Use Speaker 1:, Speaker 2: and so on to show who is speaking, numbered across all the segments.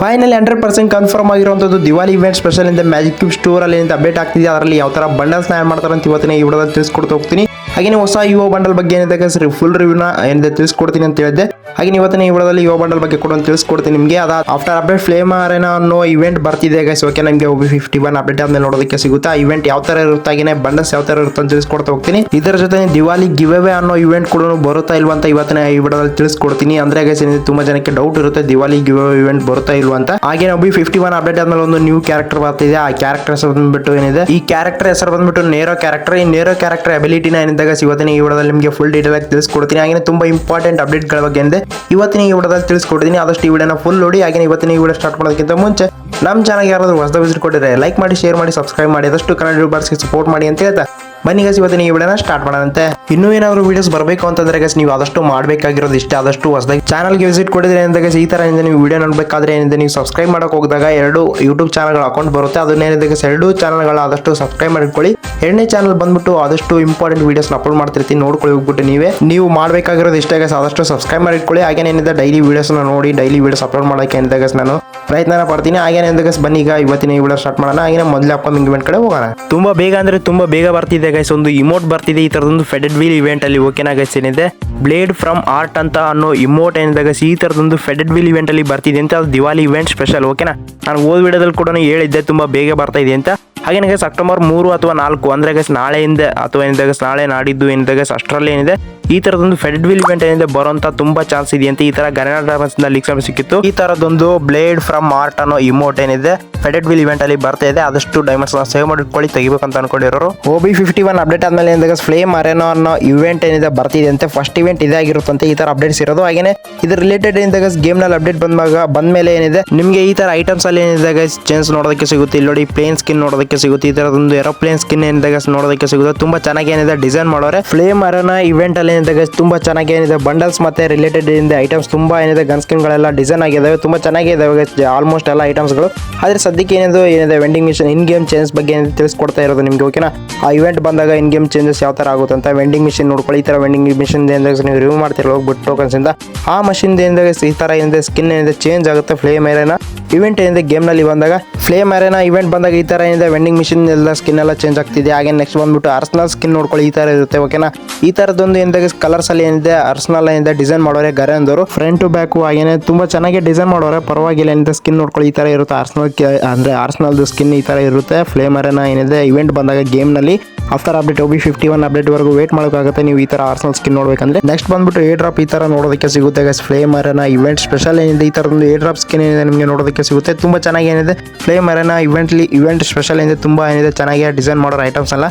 Speaker 1: Finally hundred percent confirm ಆಗಿರುವಂಥದ್ದು Diwali event special ಇಂದ magic cube store ಅಲ್ಲಿ ಅಪ್ಡೇಟ್ ಆಗ್ತಿದೆ. ಅದರಲ್ಲಿ ಯಾವ ತರ ಬಂಡಲ್ಸ್ ಆಡ್ ಮಾಡ್ತಾರೆ ಅಂತ ಇವತ್ತಿನ ಈ ವಿಡಿಯೋದಲ್ಲಿ ತಿಳಿಸ್ಕೊಡ್ತಾ ಹೋಗ್ತೀನಿ. ಹಾಗೆ ಹೊಸ ಯುವ ಬಂಡಲ್ ಬಗ್ಗೆ ಏನಿದೆ ಸರಿ ಫುಲ್ ರಿವ್ಯೂನ ಏನಿದೆ ತಿಳಿಸ್ಕೊಡ್ತೀನಿ ಅಂತ ಹೇಳಿದೆ ಹಾಗೆ ಇವತ್ತಿನ ಈ ವಿಡಿಯೋದಲ್ಲಿ ಯುವ ಬಂಡಲ್ ಬಗ್ಗೆ ಕೂಡ ತಿಳಿಸ್ಕೊಡ್ತೀನಿ ನಿಮಗೆ. ಅದ ಆಫ್ಟರ್ ಅಪ್ಡೇಟ್ ಫ್ಲೇಮ್ ಅರೇನಾ ಅನ್ನೋ ಇವೆಂಟ್ ಬರ್ತಿದೆ ಗೈಸ್ ಓಕೆ ನಮಗೆ ಒಬ್ಬ ಫಿಫ್ಟಿ ಒನ್ ಅಪ್ಡೇಟ್ ಆದ್ಮೇಲೆ ನೋಡೋದಕ್ಕೆ ಸಿಗುತ್ತಾ? ಆ ಇವೆಂಟ್ ಯಾವ ತರ ಇರುತ್ತಾಗಿನೇ ಬಂಡಲ್ಸ್ ಯಾವ ತರ ಇರುತ್ತೆ ಅಂತ ತಿಳಿಸ್ಕೊಡ್ತಾ ಹೋಗ್ತೀನಿ. ಇದರ ಜೊತೆ ದಿವಾಲಿ ಗಿವ್ ಅವೇ ಅನ್ನೋ ಇವೆಂಟ್ ಕೂಡ ಬರುತ್ತಾ ಇಲ್ವಾ ಅಂತ ಇವತ್ತಿನ ಈ ವಿಡಿಯೋದಲ್ಲಿ ತಿಳಿಸ್ಕೊಡ್ತೀನಿ. ಅಂದ್ರೆ ಗೈಸ್ ಏನಿದೆ, ತುಂಬಾ ಜನಕ್ಕೆ ಡೌಟ್ ಇರುತ್ತೆ ದಿವಾಲಿ ಗಿವ್ ಅವೇ ಇವೆಂಟ್ ಬರುತ್ತಾ ಇಲ್ವಾ ಅಂತ. ಹಾಗೆ ಒಬ್ಬ ಫಿಫ್ಟಿ ಒನ್ ಅಪ್ಡೇಟ್ ಆದ್ಮೇಲೆ ಒಂದು ನ್ಯೂ ಕ್ಯಾರೆಕ್ಟರ್ ಬರ್ತಿದೆ. ಆ ಕ್ಯಾರೆಕ್ಟರ್ ಹೆಸರು ಬಂದ್ಬಿಟ್ಟು ಏನಿದೆ, ಈ ಕ್ಯಾರೆಕ್ಟರ್ ಹೆಸರು ಬಂದ್ಬಿಟ್ಟು ನೇರೋ ಕ್ಯಾರೆಕ್ಟರ್ ಈ ನೇರೋ ಕ್ಯಾರೆಕ್ಟರ್ ಅಬಿಲಿಟಿನ ಏನಿದ್ದಾಗ ಇವತ್ತಿನ ಈ ವಿಡಿಯೋದಲ್ಲಿ ನಿಮಗೆ ಫುಲ್ ಡೀಟೇಲ್ ಆಗಿ ತಿಳಿಸ್ಕೊಡ್ತೀನಿ. ಹಾಗೆ ತುಂಬ ಇಂಪಾರ್ಟೆಂಟ್ ಅಪ್ಡೇಟ್ಗಳ ಬಗ್ಗೆ ಅಂದರೆ ಇವತ್ತಿನ ಈ ವಿಡಿಯೋದಲ್ಲಿ ತಿಳಿಸ್ಕೊಡ್ತೀನಿ. ಆದಷ್ಟು ಈ ವಿಡಿಯೋನ ಫುಲ್ ನೋಡಿ ಹಾಗೆ ಇವತ್ತಿನ ಈ ವಿಡಿಯೋ ಸ್ಟಾರ್ಟ್ ಮಾಡೋದಕ್ಕಿಂತ ಮುಂಚೆ, ನಮ್ಮ ಚಾನಲ್ ಯಾರಾದರೂ ಹೊಸದ ವಿಸಿಟ್ ಕೊಟ್ಟಿದ್ರೆ ಲೈಕ್ ಮಾಡಿ ಶೇರ್ ಮಾಡಿ ಸಬ್ಸ್ಕ್ರೈಬ್ ಮಾಡಿ. ಆದಷ್ಟು ಕನ್ನಡ ಯೂಟ್ಯೂಬರ್ಸ್ಗೆ ಸಪೋರ್ಟ್ ಮಾಡಿ ಅಂತ ಹೇಳ್ತಾ. ಬನ್ನಿ ಗಸ್ ಇವತ್ತಿನ ಈ ವಿಡಿಯೋನ ಸ್ಟಾರ್ಟ್ ಮಾಡೋಣಂತೆ. ಇನ್ನೂ ಏನಾದರೂ ವೀಡಿಯೋಸ್ ಬರಬೇಕು ಅಂತಂದ್ರೆ ಗಸ್ ನೀವು ಆದಷ್ಟು ಮಾಡಬೇಕಾಗಿರೋದು ಇಷ್ಟೇ, ಆದಷ್ಟು ಹೊಸದಾಗಿ ಚಾನಲ್ಗೆ ವಿಸಿಟ್ ಕೊಡಿದ್ರೆ ಅಂತ ಗಸ್ ಈ ತರ ನೀವು ವಿಡಿಯೋ ನೋಡಬೇಕಾದ್ರೆ ಏನಿದೆ, ನೀವು ಸಬ್ಸ್ಕ್ರೈಬ್ ಮಾಡಕ್ಕೆ ಹೋಗಿದಾಗ ಎರಡು ಯೂಟ್ಯೂಬ್ ಚಾನಲ್ಗಳ ಅಕೌಂಟ್ ಬರುತ್ತೆ. ಅದನ್ನೇನಿದೆ ಗಸ್ ಎರಡು ಚಾನಲ್ಗಳ ಆದಷ್ಟು ಸಬ್ಸ್ಕ್ರೈಬ್ ಮಾಡಿಕೊಳ್ಳಿ. ಎರಡನೇ ಚಾನಲ್ ಬಂದ್ಬಿಟ್ಟು ಆದಷ್ಟು ಇಂಪಾರ್ಟೆಂಟ್ ವೀಡಿಯೋಸ್ನ ಅಪ್ಲೋಡ್ ಮಾಡ್ತಿರ್ತೀನಿ, ನೋಡ್ಕೊಳ್ಳಿ ಹೋಗ್ಬಿಟ್ಟು ನೀವೇ. ನೀವು ಮಾಡಬೇಕಾಗಿರೋದು ಇಷ್ಟೇ ಗಸ್ ಆದಷ್ಟು ಸಬ್ಸ್ಕ್ರೈಬ್ ಮಾಡಿಕೊಳ್ಳಿ ಹಾಗೆ ಏನಿದೆ ಡೈಲಿ ವೀಡಿಯೋಸ್ನ ನೋಡಿ ಡೈಲಿ ವಿಡಿಯೋಸ್ ಅಪ್ಲೋಡ್ ಮಾಡೋಕೆ ಏನಿದೆ ಗಸ್ ನಾನು ಪ್ರಯತ್ನ ಪಡ್ತೀನಿ. ಹಾಗೇನಿದೆ ಗಸ್ ಬನ್ನಿ ಈಗ ಇವತ್ತಿನ ಈ ವಿಡಿಯೋ ಸ್ಟಾರ್ಟ್ ಮಾಡೋಣ. ಹಾಗೆ ಮೊದಲೇ ಅಪ್ಕಮಿಂಗ್ ಇವೆಂಟ್ ಕಡೆ ಹೋಗೋಣ. ತುಂಬಾ ಬೇಗ ಅಂದ್ರೆ ತುಂಬಾ ಬೇಗ ಬರ್ತಿದೆ ಗೈಸ್ ಒಂದು ಇಮೋಟ್ ಬರ್ತಿದೆ. ಈ ತರದೊಂದು ಫೆಡೆಡ್ ವೀಲ್ ಇವೆಂಟ್ ಅಲ್ಲಿ ಓಕೆನಾ ಗೈಸ್ ಏನಿದೆ? ಬ್ಲೇಡ್ ಫ್ರಮ್ ಆರ್ಟ್ ಅಂತ ಅನ್ನೋ ಇಮೋಟ್ ಏನಿದೆ ಗೈಸ್ ಈ ತರದೊಂದು ಫೆಡೆಡ್ ವೀಲ್ ಇವೆಂಟ್ ಅಲ್ಲಿ ಬರ್ತಿದೆ ಅಂತ ಅದು ದಿವಾಲಿ ಇವೆಂಟ್ ಸ್ಪೆಷಲ್ ಓಕೆನಾ ನಾನು ಓದ್ ವಿಡಿಯೋದಲ್ಲಿ ಕೂಡ ಹೇಳಿದ್ದೆ, ತುಂಬಾ ಬೇಗ ಬರ್ತಾ ಇದೆ ಅಂತ. ಹಾಗೆ ಗೈಸ್ ಅಕ್ಟೋಬರ್ ಮೂರು ಅಥವಾ ನಾಲ್ಕು, ಅಂದ್ರೆ ಗೈಸ್ ನಾಳೆಯಿಂದ ಅಥವಾ ಏನಿದೆ ಗೈಸ್ ನಾಳೆ ನಾಡಿದ್ದು ಏನಿದೆ ಗೈಸ್ ಅಷ್ಟರಲ್ಲಿ ಏನಿದೆ? ಈ ತರದೊಂದು ಫೆಡ್ ವಿಲ್ ಇವೆಂಟ್ ಏನಿದೆ ಬರೋಂತ ತುಂಬಾ ಚಾನ್ಸ್ ಇದೆ ಅಂತ ಈ ತರ ಗರನಾಡ ಲೀಕ್ಸ್ ಸಿಕ್ಕಿತ್ತು? ಈ ತರದೊಂದು ಬ್ಲೇಡ್ ಫ್ರಮ್ ಆರ್ಟ್ ಅನ್ನೋ ಇಮೋಟ್ ಏನಿದೆ ಫೆಡೆಡ್ ವಿಲ್ ಇವೆಂಟ್ ಅಲ್ಲಿ ಬರ್ತಾ ಇದೆ. ಆದಷ್ಟು ಡೈಮಂಡ್ಸ್ನ ಸೇವ್ ಮಾಡಿಟ್ಕೊಳ್ಳಿ ಅಂತ ಅನ್ಕೊಂಡಿರೋರು. O B fifty one update ಆದ್ಮೇಲೆ ಏನಿದೆ ಫ್ಲೇಮ್ ಅರೇನೋ ಅನ್ನೋ ಇವೆಂಟ್ ಏನಿದೆ ಬರ್ತಿದೆ ಅಂತೆ ಫಸ್ಟ್ ಇವೆಂಟ್ ಇದಾಗಿರುತ್ತಂತೆ ಈ ತರ ಅಪ್ಡೇಟ್ಸ್ ಇರೋದು. ಹಾಗೇನೆ ಇದ್ರ ರಿಲೇಟೆಡ್ ಏನಿದೆ ಗೇಮ್ನಲ್ಲಿ ಅಪ್ಡೇಟ್ ಬಂದಾಗ, ಬಂದ್ಮೇಲೆ ಏನಿದೆ, ನಿಮಗೆ ಈ ತರ ಐಟಮ್ಸ್ ಅಲ್ಲಿ ಏನಿದೆ ಚೇಂಜ್ ನೋಡೋದಕ್ಕೆ ಸಿಗುತ್ತೆ. ಇಲ್ಲಿ ನೋಡಿ ಪ್ಲೇನ್ ಸ್ಕಿನ್ ನೋಡೋದಕ್ಕೆ ಸಿಗುತ್ತೆ. ಈ ತರದೊಂದು ಏರೋಪ್ಲೇನ್ ಸ್ಕಿನ್ ಏನಿದೆ ನೋಡೋದಕ್ಕೆ ಸಿಗುತ್ತೆ. ತುಂಬಾ ಚೆನ್ನಾಗಿ ಏನಿದೆ ಡಿಸೈನ್ ಮಾಡೋರೆ. ಫ್ಲೇಮ್ ಅರೇನಾ ಇವೆಂಟ್ ಅಲ್ಲಿ ಏನಿದೆ ಗೈಸ್ ತುಂಬಾ ಚೆನ್ನಾಗಿ ಏನಿದೆ? ಬಂಡಲ್ಸ್ ಮತ್ತೆ ರಿಲೇಟೆಡ್ ಏನಿದೆ? ಐಟಮ್ಸ್ ತುಂಬಾ ಏನಿದೆ? ಗನ್ ಸ್ಕಿನ್ ಗಳೆಲ್ಲ ಡಿಸೈನ್ ಆಗಿದಾವೆ. ತುಂಬಾ ಚೆನ್ನಾಗಿ ಇದಾವೆ ಆಲ್ಮೋಸ್ಟ್ ಎಲ್ಲ ಐಟಮ್ಸ್ಗಳು. ಆದ್ರೆ ಸದ್ಯಕ್ಕೆ ಏನಿದೆ? ಏನಿದೆ? Vending machine in game change ಬಗ್ಗೆ ಏನಿದೆ ತಿಳಿಸ್ಕೊಡ್ತಾ ಇರೋದು ನಿಮಗೆ ಓಕೆನಾ ಆ ಇವೆಂಟ್ ಬಂದಾಗ ಇನ್ ಗೇಮ್ ಚೇಂಜಸ್ ಯಾವ ತರ ಆಗುತ್ತೆ ಅಂತ ವೆಂಡಿಂಗ್ ಮಿಷನ್ ನೋಡ್ಕೊಳ್ಳಿ. ಈ ತರ ವೆಂಡಿಂಗ್ ಮಿಷನ್ ನೀವು ರಿವ್ಯೂ ಮಾಡ್ತಿರೋ ಹೋಗ್ಬಿಟ್ಟು ಟೋಕನ್ಸ್ ಇಂದ. ಆ ಮಷಿನ್ ಏನಿದೆ ಈ ತರ ಏನಿದೆ? ಸ್ಕಿನ್ ಏನಿದೆ? ಚೇಂಜ್ ಆಗುತ್ತೆ ಫ್ಲೇಮ್ ಏರೇನ ಇವೆಂಟ್ ಏನಿದೆ? ಗೇಮ್ನಲ್ಲಿ ಬಂದಾಗ ಫ್ಲೇಮ್ ಅರೇನ ಇವೆಂಟ್ ಬಂದಾಗ ಈ ತರ ಏನಿದೆ? ವೆಂಡಿಂಗ್ ಮಿಷಿನ್ ಎಲ್ಲ ಸ್ಕಿನ್ ಎಲ್ಲ ಚೇಂಜ್ ಆಗ್ತಿದೆ. ಹಾಗೆ ನೆಕ್ಸ್ಟ್ ಬಂದ್ಬಿಟ್ಟು ಅರ್ಸ್ನಲ್ ಸ್ಕಿನ್ ನೋಡ್ಕೊಳ್ಳಿ. ಈ ತರ ಇರುತ್ತೆ ಓಕೆನಾ ಈ ತರದೊಂದು ಏನಿದೆ ಕಲರ್ಸ್ ಅಲ್ಲಿ ಏನಿದೆ ಅರ್ಸ್ನಲ್ ಏನಿದೆ ಡಿಸೈನ್ ಮಾಡೋರೆ ಗರೆ ಅಂದವರು. ಫ್ರಂಟ್ ಟು ಬ್ಯಾಕ್ ಹಾಗೇನೆ ತುಂಬಾ ಚೆನ್ನಾಗಿ ಡಿಸೈನ್ ಮಾಡೋರೆ. ಪರವಾಗಿಲ್ಲ, ಏನಿದೆ ಸ್ಕಿನ್ ನೋಡ್ಕೊಳ್ಳಿ, ಈ ತರ ಇರುತ್ತೆ ಅರ್ಸನಲ್ ಅಂದ್ರೆ ಆರ್ಸ್ನಲ್ದು ಸ್ಕಿನ್ ಈ ತರ ಇರುತ್ತೆ. ಫ್ಲೇಮ್ ಅರೇನ ಏನಿದೆ ಇವೆಂಟ್ ಬಂದಾಗ ಗೇಮ್ನಲ್ಲಿ after update O B fifty one update ವರೆಗೂ ವೇಟ್ ಮಾಡೋಕ್ಕಾಗುತ್ತೆ. ನೀವು ಈ ತರ ಆರ್ಸನಲ್ ಸ್ಕಿನ್ ನೋಡ್ಬೇಕಂದ್ರೆ. ನೆಕ್ಸ್ಟ್ ಬಂದ್ಬಿಟ್ಟು ಏ ಡ್ರಾಪ್ ಈ ತರ ನೋಡೋದಕ್ಕೆ ಸಿಗುತ್ತೆ guys flame arena event special ಏನಿದೆ, ಈ ತರದೊಂದು ಏ ಡ್ರಾಪ್ ಸ್ಕಿನ್ ಏನಿದೆ ನಿಮಗೆ ನೋಡೋದಕ್ಕೆ ಸಿಗುತ್ತೆ. ತುಂಬಾ ಚೆನ್ನಾಗಿ ಏನಿದೆ ಫ್ಲೇಮ್ ಅರೇನ ಇವೆಂಟ್ಲಿ ಇವೆಂಟ್ ಸ್ಪೆಷಲ್ ಏನಿದೆ, ತುಂಬಾ ಏನಿದೆ, ಚೆನ್ನಾಗಿ ಡಿಸೈನ್ ಮಾಡೋ ಐಟಮ್ಸ್ ಎಲ್ಲ.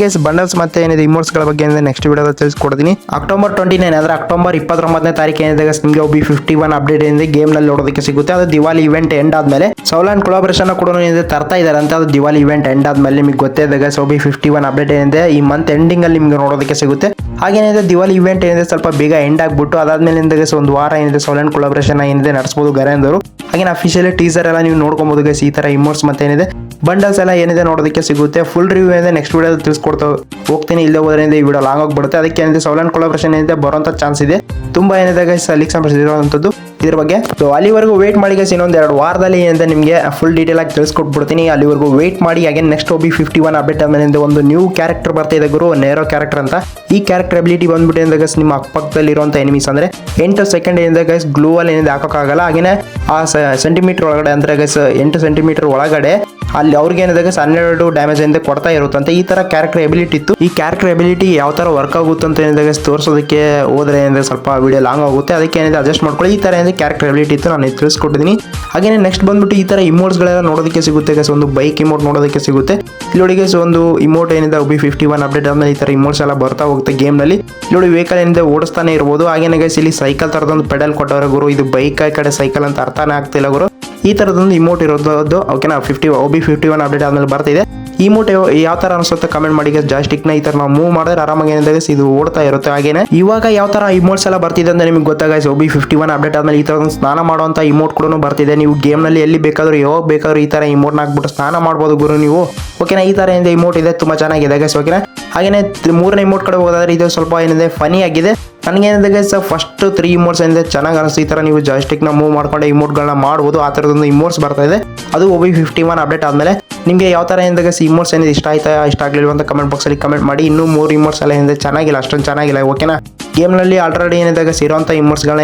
Speaker 1: ಗೈಸ್ ಬಂಡಲ್ಸ್ ಮತ್ತೆ ಏನಿದೆ ಇಮೋಟ್ಸ್ಗಳ ಬಗ್ಗೆ ಏನಿದೆ ನೆಕ್ಸ್ಟ್ ವಿಡಿಯೋದಲ್ಲಿ ತಿಳಿಸ್ಕೊಡ್ತೀನಿ. ಅಕ್ಟೋಬರ್ ಟ್ವೆಂಟಿ ನೈನ್ ಅಂದ್ರೆ ಅಕ್ಟೋಬರ್ ಇಪ್ಪತ್ತೊಂಬತ್ತನೇ ತಾರೀಕು ಏನಿದೆ ನಿಮಗೆ ಒಬ್ಬಿ ಫಿಫ್ಟಿ ಒನ್ ಅಪ್ಡೇಟ್ ಏನಿದೆ ಗೇಮ್ನಲ್ಲಿ ನೋಡೋದಕ್ಕೆ ಸಿಗುತ್ತೆ. ಅದು ದಿವಾಲಿ ಇವೆಂಟ್ ಎಂಡ್ ಆದ್ಮೇಲೆ ಸೌಲಾನ್ ಕೊಲಾಬ್ರೇಷನ್ ಕೂಡ ಏನಿದೆ ತರ್ತಾ ಇದ್ದಾರೆ ಅಂತ ಅದು ದಿವಾಲಿ ಇವೆಂಟ್ ಎಂಡ್ ಆದ್ಮೇಲೆ ನಿಮಗೆ ಗೊತ್ತೇ ಇದೆ guys OB fifty one update ಏನಿದೆ ಈ ಮಂತ್ ಎಂಡಿಂಗ್ ಅಲ್ಲಿ ನಿಮಗೆ ನೋಡೋದಕ್ಕೆ ಸಿಗುತ್ತೆ. ಹಾಗೇನಿದೆ ದಿವಾಲಿ ಇವೆಂಟ್ ಏನಿದೆ ಸ್ವಲ್ಪ ಬೇಗ ಎಂಡ್ ಆಗ್ಬಿಟ್ಟು ಅದಾದ್ಮೇಲೆ ಒಂದು ವಾರ ಏನಿದೆ ಸೌಲಾನ್ ಕೊಲಾಬ್ರೇಷನ್ ಏನಿದೆ ನಡೆಸಬಹುದು ಗರೇಂದರು ಹಾಗೆ ಅಫಿಷಿಯಲಿ ಟೀಸರ್ ಎಲ್ಲ ನೀವು ನೋಡ್ಕೊಬಹುದು ಗೈಸ್ ಈ ತರ ಇಮೋಟ್ಸ್ ಮತ್ತೆ ಏನಿದೆ. ಬಂಡಲ್ಸ್ ಎಲ್ಲ ಏನಿದೆ ನೋಡೋದಕ್ಕೆ ಸಿಗುತ್ತೆ. ಫುಲ್ ರಿವ್ಯೂ ಏನಿದೆ ನೆಕ್ಸ್ಟ್ ವೀಡಿಯೋ ತಿಳಿಸ್ಕೊಡ್ತಾ ಹೋಗ್ತೀನಿ. ಇಲ್ಲೇ ಹೋದ್ರೆ ಈ ವಿಡಿಯೋ ಲಾಂಗ್ ಆಗಿಬಿಡುತ್ತೆ ಅದಕ್ಕೆ ಏನಿದೆ ಸೌಲೆಂಟ್ ಕೊಲಾಬ್ರೇಷನ್ ಏನಿದೆ ಬರೋಂಥ ಚಾನ್ಸ್ ಇದೆ. ತುಂಬಾ ಏನಿದೆ ಗೈಸ್ ಅಲ್ಲಿ ಇರುವಂಥದ್ದು ಇದ್ರ ಬಗ್ಗೆ. ಸೊ ಅಲ್ಲಿವರೆಗೂ ವೇಟ್ ಮಾಡಿ ಇನ್ನೊಂದು ಎರಡು ವಾರದಲ್ಲಿ ಅಂತ ನಿಮಗೆ ಫುಲ್ ಡೀಟೇಲ್ ಆಗಿ ತಿಳಿಸ್ಕೊಟ್ಬಿಡ್ತೀನಿ. ಅಲ್ಲಿವರೆಗೂ ವೇಟ್ ಮಾಡಿ ಹಾಗೆ next OB fifty one update ಆದ್ಮೇಲೆ ಒಂದು ನ್ಯೂ ಕ್ಯಾರೆಕ್ಟರ್ ಬರ್ತಾ ಇದೆ ಗುರು ನೇರೋ ಕ್ಯಾರೆಕ್ಟರ್ ಅಂತ. ಈ ಕ್ಯಾರೆಕ್ಟರ್ ಅಬಿಲಿಟಿ ಬಂದ್ಬಿಟ್ಟು ಏನಿದೆ ಗೈಸ್ ನಿಮ್ಮ ಅಕ್ಕಪಕ್ಕದಲ್ಲಿ ಇರುವಂತ ಎನಿಮೀಸ್ ಅಂದ್ರೆ ಎಂಟು ಸೆಕೆಂಡ್ ಏನಿದೆ ಗೈಸ್ ಗ್ಲೂ ಅಲ್ಲಿ ಏನಿದೆ ಹಾಕೋಕ್ಕಾಗಲ್ಲ. ಹಾಗೇನೆ ಆ ಸೆಂಟಿಮೀಟರ್ ಒಳಗಡೆ ಅಂದ್ರೆ ಗೈಸ್ ಎಂಟು ಸೆಂಟಿಮೀಟರ್ ಒಳಗಡೆ ಅಲ್ಲಿ ಅವ್ರಿಗೆ ಏನಿದೆ ಗೈಸ್ ಹನ್ನೆರಡು ಡ್ಯಾಮೇಜ್ ಏನಿದೆ ಕೊಡ್ತಾ ಇರುತ್ತಂತೆ. ಈ ತರ ಕ್ಯಾರೆಕ್ಟರ್ ಎಬಿಲಿಟಿ ಇತ್ತು. ಈ ಕ್ಯಾರೆಕ್ಟರ್ ಎಬಿಲಿಟಿ ಯಾವ ತರ ವರ್ಕ್ ಆಗುತ್ತೆ ಅಂತ ಏನಿದೆ ಗೈಸ್ ತೋರಿಸೋದಕ್ಕೆ ಹೋದ್ರೆ ಏನಿದೆ ಸ್ವಲ್ಪ ವಿಡಿಯೋ ಲಾಂಗ್ ಆಗುತ್ತೆ. ಅದಕ್ಕೆ ಏನಿದೆ ಅಡ್ಜಸ್ಟ್ ಮಾಡ್ಕೊಳ್ಳಿ. ಈ ತರ ಏನಿದೆ ಕ್ಯಾರೆಕ್ಟರ್ ಎಬಿಲಿಟಿ ಇತ್ತು ನಾನು ತಿಳಿಸ್ಕೊಟ್ಟಿದ್ದೀನಿ ಹಾಗೇನೆ ನೆಕ್ಸ್ಟ್ ಬಂದ್ಬಿಟ್ಟು ಈ ತರ ಇಮೋಟ್ಸ್ ಗಳೆಲ್ಲ ನೋಡೋದಕ್ಕೆ ಸಿಗುತ್ತೆ ಗೈಸ್ ಒಂದು ಬೈಕ್ ಇಮೋಟ್ ನೋಡೋದಕ್ಕೆ ಸಿಗುತ್ತೆ. ಇಲ್ಲಿ guys, ಒಂದು ಇಮೋಟ್ ಏನಿದೆ ಬಿ ಫಿಫ್ಟಿ ಒನ್ ಅಪ್ಡೇಟ್ ಆದ್ಮೇಲೆ ಈ ತರ ಇಮೋಟ್ಸ್ ಎಲ್ಲ ಬರ್ತಾ ಹೋಗುತ್ತೆ ಗೇಮ್ನಲ್ಲಿ. ಇಲ್ಲಿ ವೆಹಿಕಲ್ ಏನಿದೆ ಓಡಿಸ್ತಾನೆ ಇರ್ಬೋದು. ಹಾಗೇನೆ ಗೈಸ್ ಇಲ್ಲಿ ಸೈಕಲ್ ತರದೊಂದು ಪೆಡಲ್ ಕೊಟ್ಟವ್ರೆ ಗುರು. ಇದು ಬೈಕ್ ಆ ಕಡೆ ಸೈಕಲ್ ಅಂತ ಅರ್ಥನೇ ಆಗ್ತಿಲ್ಲ ಗುರು. ಈ ತರದೊಂದು ಇಮೋಟ್ ಇರೋದು ಓಕೆನಾ fifty O B fifty one update ಆದ್ಮೇಲೆ ಬರ್ತಿದೆ. ಈ ಮೂಟೆ ಯಾವ ತರ ಅನ್ಸುತ್ತೆ ಕಮೆಂಟ್ ಮಾಡಿ ಜಾಸ್ಟಿಕ್ನ ಈ ತರ ನಾವು ಮೂವ್ ಮಾಡಿದ್ರೆ ಆರಾಮಾಗಿ ಏನಿದೆ ಇದು ಓಡ್ತಾ ಇರುತ್ತೆ ಹಾಗೇನೆ. ಇವಾಗ ಯಾವ ತರ ಇಮೋಟ್ಸ್ ಎಲ್ಲ ಬರ್ತಿದೆ ಅಂತ ನಿಮಗೆ ಗೊತ್ತಾಗ ಒಬಿ ಫಿಫ್ಟಿ ಒನ್ ಅಪ್ಡೇಟ್ ಆದ್ಮೇಲೆ ಈ ತರ ಸ್ನಾನ ಮಾಡುವಂತ ಇಮೋಟ್ ಕೂಡ ಬರ್ತಿದೆ. ನೀವು ಗೇಮ್ನಲ್ಲಿ ಎಲ್ಲಿ ಬೇಕಾದ್ರೂ, ಯಾವಾಗ ಬೇಕಾದ್ರೂ ಈ ತರ ಇಮೋಟ್ ಹಾಕ್ಬಿಟ್ಟು ಸ್ನಾನ ಮಾಡ್ಬೋದು ಗುರು ನೀವು. ಓಕೆನಾ ಈ ತರ ಏನಿದೆ ಇಮೋಟ್ ಇದೆ, ತುಂಬಾ ಚೆನ್ನಾಗಿದೆ ಗೈಸ್ ಓಕೆನಾ ಹಾಗೇನೆ ಮೂರನೇ ಇಮೋಟ್ ಕಡೆ ಹೋಗೋದಾದ್ರೆ ಇದು ಸ್ವಲ್ಪ ಏನಿದೆ ಫನಿ ಆಗಿದೆ. ನನಗೇನಿದೆ ಗೈಸ್ ಫಸ್ಟ್ ತ್ರೀ ಇಮೋಟ್ಸ್ ಏನಿದೆ ಚೆನ್ನಾಗಿ ಅನಿಸ್ತು ಈ ಥರ ನೀವು ಜಾಯ್ಸ್ಟಿಕ್ನ ಮೂವ್ ಮಾಡ್ಕೊಂಡು ಇಮೋಟ್ಗಳನ್ನ ಮಾಡಬಹುದು ಆ ಥರದೊಂದು ಇಮೋಟ್ಸ್ ಬರ್ತಾ ಇದೆ. ಅದು ಒಬಿ ಫಿಫ್ಟಿ ಒನ್ ಅಪ್ಡೇಟ್ ಆದಮೇಲೆ ನಿಮಗೆ ಯಾವ ಥರ ಏನಿದೆ ಇಮೋಟ್ಸ್ ಏನಿದೆ, ಇಷ್ಟ ಆಯ್ತಾ, ಇಷ್ಟ ಆಗಲಿಲ್ಲ ಅಂತ ಕಮೆಂಟ್ ಬಾಕ್ಸಲ್ಲಿ ಕಮೆಂಟ್ ಮಾಡಿ. ಇನ್ನೂ ಮೂರು ಇಮೋಟ್ಸ್ ಎಲ್ಲ ಏನಿದೆ ಚೆನ್ನಾಗಿಲ್ಲ, ಅಷ್ಟೊಂದು ಚೆನ್ನಾಗಿಲ್ಲ ಓಕೆನಾ ಗೇಮ್ನಲ್ಲಿ ಆಲ್ರೆಡಿ ಏನಿದಾಗ ಸಿರೋಂಥ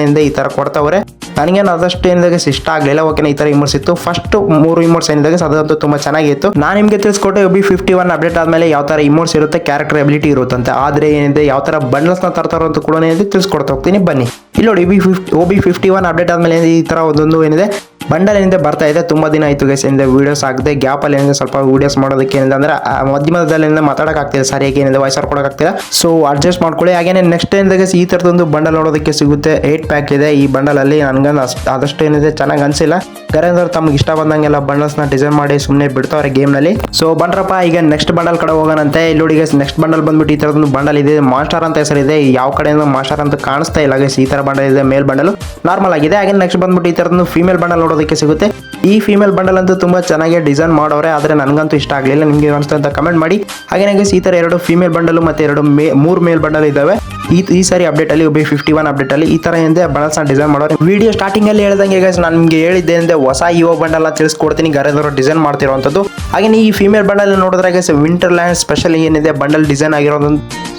Speaker 1: ಹಿಂದೆ ಈ ಥರ ಕೊಡ್ತಾವ್ರೆ. ನನಗೇನು ಆದಷ್ಟು ಏನಿದಾಗ ಇಷ್ಟ ಆಗಲಿಲ್ಲ, ಓಕೆನಾ, ಈ ಥರ ಇಮೋಟ್ಸ್ ಇತ್ತು. ಫಸ್ಟ್ ಮೂರು ಇಮೋಟ್ಸ್ ಏನಿದಾಗ ಅದಂತೂ ತುಂಬ ಚೆನ್ನಾಗಿತ್ತು. ನಾನು ನಿಮಗೆ ತಿಳಿಸ್ಕೊಟ್ಟೆ ಬಿ ಫಿಫ್ಟಿ ಒನ್ ಅಪ್ಡೇಟ್ ಆದಮೇಲೆ ಯಾವ ಥರ ಇಮೋಟ್ಸ್ ಇರುತ್ತೆ, ಕ್ಯಾರೆಕ್ಟರ್ ಎಬಿಲಿಟಿ ಇರುತ್ತಂತೆ, ಆದರೆ ಏನಿದೆ, ಯಾವ ಥರ ಬಂಡಲ್ಸ್ನ ತರ್ತಾರೋ ಅಂತ ಕೂಡ ಏನಿದೆ ತಿಳಿಸ್ಕೊಡ್ತಾ ಹೋಗ್ತೀನಿ, ಬನ್ನಿ. ಇಲ್ಲಿ ನೋಡಿ B fifty O B fifty one update ಆದಮೇಲೆ ಈ ಥರ ಒಂದೊಂದು ಏನಿದೆ, ಬಂಡಲ್ ಏನಿದೆ ಬರ್ತಾ ಇದೆ, ತುಂಬ ದಿನ ಆಯಿತು ಗೈಸ್ ಏನಿದೆ ವೀಡಿಯೋಸ್ ಆಗದೆ ಗ್ಯಾಪಲ್ಲಿ ಏನಿದೆ, ಸ್ವಲ್ಪ ವೀಡಿಯೋಸ್ ಮಾಡೋದಕ್ಕೆ ಏನಿದೆ ಅಂದರೆ ಮಧ್ಯಮದಲ್ಲಿ ಏನಿದೆ ಮಾತಾಡೋಕ್ಕಾಗ್ತಿಲ್ಲ, ಸರಿಯಾಗಿ ಏನಿದೆ ವಾಯ್ಸ್ ಕೊಡೋಕ್ಕಾಗ್ತಿಲ್ಲ ಸೊ ಅಡ್ಜಸ್ಟ್ ಮಾಡ್ಕೊಳ್ಳಿ, ಹಾಗೇನೆ ನೆಕ್ಸ್ಟ್ ಏನಿದೆ guys, ಈ ಥರದೊಂದು ಬಂಡಲ್ ನೋಡೋದಕ್ಕೆ ಸಿಗುತ್ತೆ. ಏಟ್ ಪ್ಯಾಕ್ ಇದೆ. ಈ ಬಂಡಲಲ್ಲಿ ನನಗಂದು ಅಷ್ಟು ಆದಷ್ಟು ಏನಿದೆ ಚೆನ್ನಾಗಿ ಅನಿಸಿಲ್ಲ. ಗರೇಂದ್ರ ತಮ್ಗೆ ಇಷ್ಟ ಬಂದಂಗೆಲ್ಲ ಬಂಡಲ್ಸ್ನ ಡಿಸೈನ್ ಮಾಡಿ ಸುಮ್ಮನೆ ಬಿಡ್ತಾವ್ರೆ ಗೇಮ್ನಲ್ಲಿ. ಸೊ ಬಂಡ್ರಪ್ಪ ಈಗ ನೆಕ್ಸ್ಟ್ ಬಂಡಲ್ ಕಡೆ ಹೋಗೋಣಂತೆ ಇಲ್ಲಿ ನೋಡಿ ನೆಕ್ಸ್ಟ್ ಬಂಡಲ್ ಬಂದ್ಬಿಟ್ಟು ಈ ಥರದೊಂದು ಬಂಡಲ್ ಇದೆ. ಮಾಸ್ಟರ್ ಅಂತ ಹೆಸರಿದೆ. ಯಾವ ಕಡೆಯಿಂದ ಮಾಸ್ಟರ್ ಅಂತ ಕಾಣಿಸ್ತಾ ಇಲ್ಲ ಗೈಸ್ ಈ ಥರ ಬಂಡಲ್ ಇದೆ ಮೇಲ್ ಬಂಡಲ್. ನಾರ್ಮಲ್ ಆಗಿದೆ. ಹಾಗೆ ನೆಕ್ಸ್ಟ್ ಬಂದ್ಬಿಟ್ಟು ಈ ಥರದೊಂದು ಫೀಮೇಲ್ ಬಂಡಲ್ ನೋಡೋದಕ್ಕೆ ಸಿಗುತ್ತೆ. ಈ ಫೀಮೇಲ್ ಬಂಡಲ್ ಅಂತೂ ತುಂಬ ಚೆನ್ನಾಗಿ ಡಿಸೈನ್ ಮಾಡೋರೆ ಆದರೆ ನನಗಂತೂ ಇಷ್ಟ ಆಗಲಿಲ್ಲ. ನಿಮಗೆ ಅನಿಸ್ತಾ ಅಂತ ಕಮೆಂಟ್ ಮಾಡಿ. ಹಾಗೆ ಈ ಥರ ಎರಡು ಫೀಮೇಲ್ ಬಂಡಲ್ ಮತ್ತು ಎರಡು ಮೇ ಮೂರು ಮೇಲ್ ಬಂಡಲ್ ಇದ್ದಾವೆ. ಈ ಈ ಸಾರಿ ಅಪ್ಡೇಟ್ ಅಲ್ಲಿ ಒಬ್ಬ ಫಿಫ್ಟಿ ಒನ್ ಅಪ್ಡೇಟ್ ಅಲ್ಲಿ ಈ ತರ ಏನಿದೆ ಬಳಸ ಡಿಸೈನ್ ಮಾಡೋರು. ವಿಡಿಯೋ ಸ್ಟಾರ್ಟಿಂಗ್ ಅಲ್ಲಿ ಹೇಳ್ದಂಗೆ ಗೈಸ್ ನಾನು ನಿಮಗೆ ಹೇಳಿದ್ದೆ ಅಂದ್ರೆ ಹೊಸ ಇಒ ಬಂಡಲ್ ತಿಳಿಸ್ಕೊಡ್ತೀನಿ ಗರೇಂದ್ರ ಡಿಸೈನ್ ಮಾಡ್ತಿರೋಂಥದ್ದು ಹಾಗೆ ಈ ಫಿಮೇಲ್ ಬಂಡಲ್ ನೋಡಿದ್ರೆ ಗೈಸ್ ವಿಂಟರ್ ಲ್ಯಾಂಡ್ ಸ್ಪೆಷಲ್ ಏನಿದೆ ಬಂಡಲ್ ಡಿಸೈನ್ ಆಗಿರೋದು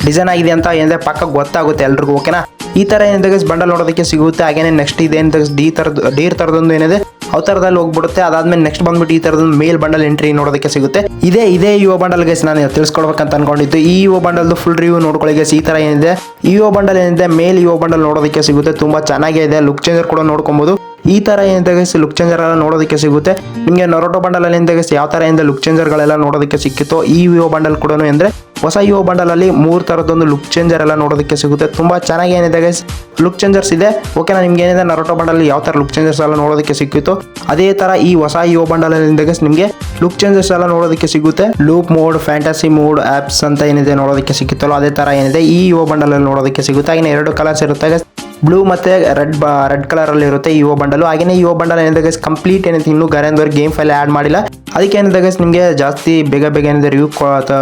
Speaker 1: ಡಿಸೈನ್ ಆಗಿದೆ ಅಂತ ಏನಿದೆ ಪಕ್ಕ ಗೊತ್ತಾಗುತ್ತೆ ಎಲ್ರಿಗೂ ಓಕೆನಾ ಈ ತರ ಏನಿದೆ ಗೈಸ್ ಬಂಡಲ್ ನೋಡೋದಕ್ಕೆ ಸಿಗುತ್ತೆ, ಹಾಗೇನೆ ನೆಕ್ಸ್ಟ್ ಇದೇನಿದೆ ಡಿ ತರದ್ ಡೀರ್ ತರದೊಂದು ಏನಿದೆ. ಅವತಾರದಲ್ಲಿ ಹೋಗ್ಬಿಡುತ್ತೆ. ಅದಾದ್ಮೇಲೆ ನೆಕ್ಸ್ಟ್ ಬಂದ್ಬಿಟ್ಟು ಈ ತರದ ಮೇಲ್ ಬಂಡಲ್ ಎಂಟ್ರಿ ನೋಡೋದಕ್ಕೆ ಸಿಗುತ್ತೆ. ಇದೇ ಇದೇ ಯುವ ಬಂಡಲ್ ಗೈಸ್ ನಾನು ತಿಳಿಸ್ಕೊಡ್ಬೇಕಂತ ಅನ್ಕೊಂಡಿದ್ದು. ಈ ಯುವ ಬಂಡಲ್ ಫುಲ್ ರಿವ್ಯೂ ನೋಡ್ಕೊಳ್ಳಿ ಗೈಸ್, ಈ ತರ ಏನಿದೆ. ಯುವ ಬಂಡಲ್ ಏನಿದೆ ಮೇಲ್ ಯುವ ಬಂಡಲ್ ನೋಡೋದಕ್ಕೆ ಸಿಗುತ್ತೆ. ತುಂಬಾ ಚೆನ್ನಾಗಿದೆ ಲುಕ್ ಚೇಂಜರ್ ಕೂಡ ನೋಡ್ಕೊಬಹುದು ಈ ತರ ಏನಿದೆ ಲುಕ್ ಚೇಂಜರ್ ಎಲ್ಲ ನೋಡೋದಕ್ಕೆ ಸಿಗುತ್ತೆ. ನಿಮಗೆ ನೊರೋಟೋ ಬಂಡಲ್ ಅಲ್ಲಿ ಏನಿದೆ ಯಾವ ತರ ಏನಿದೆ ಲುಕ್ ಚೇಂಜರ್ ಗಳೆಲ್ಲ ನೋಡೋದಕ್ಕೆ ಸಿಕ್ಕಿತ್ತು, ಈ ವಿವೋ ಬಂಡಲ್ ಕೂಡ ಅಂದ್ರೆ ಹೊಸ ಯುವ ಬಂಡಲ್ ಅಲ್ಲಿ ಮೂರ್ ತರದೊಂದು ಲುಕ್ ಚೇಂಜರ್ ಎಲ್ಲ ನೋಡೋದಕ್ಕೆ ಸಿಗುತ್ತೆ. ತುಂಬಾ ಚೆನ್ನಾಗಿ ಏನಿದೆ ಗೈಸ್ ಲುಕ್ ಚೇಂಜರ್ಸ್ ಇದೆ ಓಕೆನಾ ನಿಮ್ಗೆ ಏನಿದೆ ನರೋಟೋ ಬಂಡಲ್ ಯಾವ ತರ ಲುಕ್ ಚೇಂಜರ್ಸ್ ಎಲ್ಲ ನೋಡೋದಕ್ಕೆ ಸಿಕ್ಕಿತ್ತು, ಅದೇ ತರ ಈ ಹೊಸ ಯುವ ಬಂಡಲ್ ಅಲ್ಲಿ ಗೈಸ್ ನಿಮಗೆ ಲುಕ್ ಚೇಂಜರ್ಸ್ ಎಲ್ಲ ನೋಡೋದಕ್ಕೆ ಸಿಗುತ್ತೆ. Loop mode fantasy mode ops ಅಂತ ಏನಿದೆ ನೋಡೋದಕ್ಕೆ ಸಿಕ್ಕಿತ್ತಲ್ಲ, ಅದೇ ತರ ಏನಿದೆ, ಈ ಯುವ ಬಂಡಲ್ ಅಲ್ಲಿ ನೋಡೋದಕ್ಕೆ ಸಿಗುತ್ತೆ. ಆಗಿನ ಎರಡು ಕಲರ್ಸ್ ಇರುತ್ತೆ. ಬ್ಲೂ ಮತ್ತೆ ರೆಡ್ ರೆಡ್ ಕಲರ್ ಅಲ್ಲಿ ಇರುತ್ತೆ ಇಒ ಬಂಡಲ್ ಹಾಗೇನೆ ಇಒ ಬಂಡಲ್ ಏನಿದೆ ಗೈಸ್ ಕಂಪ್ಲೀಟ್ ಏನಿದೆ ಇನ್ನೂ ಗರೇಂದವ್ರು ಗೇಮ್ ಫೈಲ್ ಆಡ್ ಮಾಡಿಲ್ಲ. ಅದಕ್ಕೆ ಏನಿದೆ ಗೈಸ್ ನಿಮಗೆ ಜಾಸ್ತಿ ಬೇಗ ಬೇಗ ಏನಿದೆ ರಿವ್ಯೂ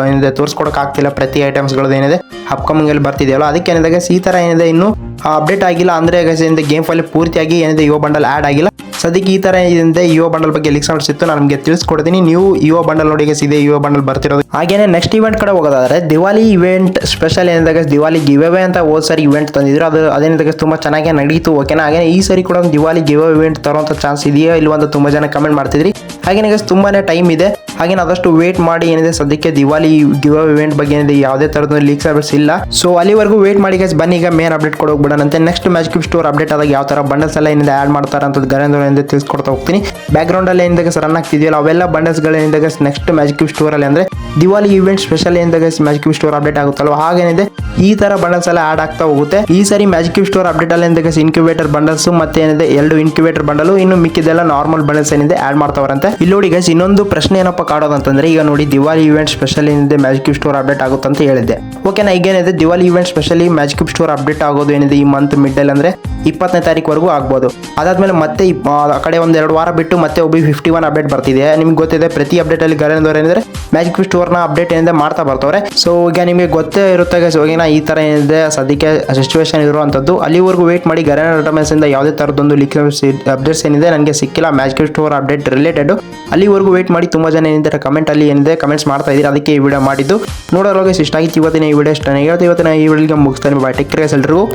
Speaker 1: ಏನಿದೆ ತೋರಿಸ್ಕೊಡಕ್ಕೆ ಆಗ್ತಿಲ್ಲ ಪ್ರತಿ ಐಟಮ್ಸ್ಗಳದ್ದು ಏನಿದೆ. ಅಪ್ಕಮಿಂಗ್ ಅಲ್ಲಿ ಬರ್ತಿದೆಯಲ್ಲ, ಅದಕ್ಕೆ ಏನಿದೆ ಗೈಸ್ ಈ ತರ ಏನಿದೆ ಇನ್ನು ಅಪ್ಡೇಟ್ ಆಗಿಲ್ಲ. ಅಂದ್ರೆ ಗೈಸ್ ಏನಿದೆ ಗೇಮ್ ಫೈಲ್ ಪೂರ್ತಿಯಾಗಿ ಏನಿದೆ ಇಒ ಬಂಡಲ್ ಆಡ್ ಆಗಿಲ್ಲ. ಸದ್ಯಕ್ಕೆ ಈ ತರ ಇದೆ ಯುವ ಬಂಡಲ್ ಬಗ್ಗೆ ಲಿಕ್ಸ್ ಇತ್ತು ನಾನು ನಿಮಗೆ ತಿಳಿಸ್ಕೊಡ್ತೀನಿ. ನೀವು ಯುವ ಬಂಡಲ್ ನೋಡಿ ಸಿದೆ ಇಒ ಬಂಡಲ್ ಬರ್ತಿರೋದು. ಹಾಗೇನೆ ನೆಕ್ಸ್ಟ್ ಇವೆಂಟ್ ಕಡೆ ಹೋಗೋದಾದ್ರೆ ದಿವಾಲಿ ಇವೆಂಟ್ ಸ್ಪೆಷಲ್ ಏನಿದಾಗ ದಿವಾಲಿ ಗಿವ್ ಅಂತ ಹೋದ್ ಸರಿ ಇವೆಂಟ್ ತಂದಿದ್ರು. ಅದು ಅದೇನಿದಾಗ ತುಂಬಾ ಚೆನ್ನಾಗಿ ನಡೀತು ಓಕೆನಾ ಹಾಗೆ ಈ ಸರಿ ಕೂಡ ಒಂದು ದಿವಾಲಿ ಗಿವ್ ಇವೆಂಟ್ ತರೋಂಥ ಚಾನ್ಸ್ ಇದೆಯಾ ಇಲ್ಲ ಅಂತ ತುಂಬಾ ಜನ ಕಮೆಂಟ್ ಮಾಡ್ತಿದ್ರಿ. ಹಾಗೆ ಗೈಸ್, ತುಂಬಾನೇ ಟೈಮ್ ಇದೆ. ಹಾಗೆ ಆದಷ್ಟು ವೇಟ್ ಮಾಡಿ ಏನಿದೆ ಸದ್ಯಕ್ಕೆ ದಿವಾಲಿ ಗಿವ್ ಇವೆಂಟ್ ಬಗ್ಗೆ ಏನಿದೆ ಯಾವುದೇ ತರದ ಲೀಕ್ಸ್ ಅಪ್ಡೇಟ್ಸ್ ಇಲ್ಲ. ಸೊ ಅಲ್ಲಿವರೆಗೂ ವೇಟ್ ಮಾಡಿ ಗೈಸ್, ಬನ್ನಿ ಈಗ ಮೇನ್ ಅಪ್ಡೇಟ್ ಕೊಡೋಗ್ಬಿಡೋಣಂತೆ ನೆಕ್ಸ್ಟ್ ಮ್ಯಾಚ್ ಸ್ಟೋರ್ ಅಪ್ಡೇಟ್ ಆದಾಗ ಯಾವ ತರ ಬಂಡಲ್ಸ್ ಎಲ್ಲ ಏನಿದೆ ಆಡ್ ಮಾಡ್ತಾರೆ ಅಂತ ಗರೇಂದ್ರ ಏನಿದೆ ತಿಳಿಸ್ಕೊಡ್ತಾ ಹೋಗ್ತೀನಿ. ಬ್ಯಾಕ್ ಏನಿದೆ ರನ್ ಆಗ್ತಿದೆಯಲ್ಲ, ಅವೆಲ್ಲ ಬಂಡಲ್ಸ್ಗಳು ಏನಿದೆ ನೆಕ್ಸ್ಟ್ ಮ್ಯಾಜಿಕ್ ಸ್ಟೋರ್ ಅಲ್ಲಿ ಅಂದ್ರೆ ದಿವಾಲಿ ಇವೆಂಟ್ ಸ್ಪೆಷಲ್ ಏನಿದೆ ಮ್ಯಾಜಿಕ್ ಸ್ಟೋರ್ ಅಪ್ಡೇಟ್ ಆಗುತ್ತಲ್ವ? ಹಾಗೇನಿದೆ, ಈ ತರ ಬಂಡಲ್ಸ್ ಎಲ್ಲ ಆಡ್ ಆಗ್ತಾ ಹೋಗುತ್ತೆ. ಈ ಸರಿ ಮ್ಯಾಜಿಕ್ ಸ್ಟೋರ್ ಅಪ್ಡೇಟ್ ಅಲ್ಲಿ ಏನಿದೆ ಇನ್ಕ್ಯುಬೇಟರ್ ಬಂಡಲ್ಸ್ ಮತ್ತೆ ಏನಿದೆ, ಎರಡು ಇನ್ಕ್ಯುಬೇಟರ್ ಬಂಡಲ್ ಇನ್ನು ಮಿಕ್ಕಿದೆಲ್ಲ ನಾರ್ಮಲ್ ಬಂಡಲ್ಸ್ ಏನಿದೆ ಆಡ್ ಮಾಡ್ತಾವ್ರಂತೆ. ಇಲ್ಲಿ ನೋಡಿ ಗೈಸ್ ಇನ್ನೊಂದು ಪ್ರಶ್ನೆ ಏನಪ್ಪ ಕಾಡೋದಂತಂದ್ರೆ, ಈಗ ನೋಡಿ ದಿವಾಲಿ ಇವೆಂಟ್ ಸ್ಪೆಷಲ್ ಏನಿದೆ ಮ್ಯಾಜಿಕ್ ಸ್ಟೋರ್ ಅಪ್ಡೇಟ್ ಆಗುತ್ತೆ ಅಂತ ಹೇಳಿದ್ದೆ. ಓಕೆನಾ ಏನಿದೆ Diwali event specially magic store update ಆಗೋದು ಏನಿದೆ ಈ ಮಂತ್ ಮಿಡ್ ಅಲ್ಲಿ ಅಂದ್ರೆ ಇಪ್ಪತ್ತನೇ ತಾರೀಕುವರೆಗೂ ಆಗ್ಬೋದು. ಅದಾದ್ಮೇಲೆ ಮತ್ತೆ ಆ ಕಡೆ ಒಂದು ಎರಡು ವಾರ ಬಿಟ್ಟು ಮತ್ತೆ ಒಬ್ಬ ಫಿಫ್ಟಿ ಒನ್ ಅಪ್ಡೇಟ್ ಬರ್ತಿದೆ. ನಿಮ್ಗೆ ಗೊತ್ತಿದೆ, ಪ್ರತಿ ಅಪ್ಡೇಟ್ ಅಲ್ಲಿ ಗರೇಂದ್ರ ಏನಿದ್ರೆ ಮ್ಯಾಜಿಕ್ನ ಅಪ್ಡೇಟ್ ಏನಿದೆ ಮಾಡ್ತಾ ಬರ್ತವ್ರೆ. ಸೊ ಈಗ ನಿಮಗೆ ಗೊತ್ತೇ ಇರುತ್ತೆ ಸೊ ಇವಾಗಿನ ಈ ತರ ಏನಿದೆ, ಸದ್ಯಕ್ಕೆ ಸಿಚುವೇಶನ್ ಇರುವಂತದ್ದು. ಅಲ್ಲಿವರೆಗೂ ವೇಟ್ ಮಾಡಿ ಗರೇನ ಇಂದ ಯಾವುದೇ ತರದೊಂದು ಲಿಖಿತ ಅಪ್ಡೇಟ್ಸ್ ಏನಿದೆ, ನನಗೆ ಸಿಕ್ಕಿಲ್ಲ. ಮ್ಯಾಜಿಕ್ ಸ್ಟೋರ್ ಅಪ್ಡೇಟ್ ರಿಲೇಟೆಡ್ ಅಲ್ಲಿವರೆಗೂ ವೇಟ್ ಮಾಡಿ ತುಂಬಾ ಜನ ಏನಿದ್ದಾರೆ ಕಮೆಂಟ್ ಅಲ್ಲಿ ಏನಿದೆ ಕಮೆಂಟ್ಸ್ ಮಾಡ್ತಾ ಇದ್ದೀರಾ, ಅದಕ್ಕೆ ಈ ವಿಡಿಯೋ ಮಾಡಿದ್ದು. ನೋಡೋವಾಗ ಇಷ್ಟ ಆಗಿತ್ತು ಇವತ್ತಿನ ಈ ವಿಡಿಯೋ ಇಷ್ಟ ಇವತ್ತಿನ ಈ ವಿಡಿಯೋಗೆ ಮುಗಿಸ್ತಾನೆ. ಬಾಯ್ ಟೆಕ್ ಎಲ್ರಿಗೂ.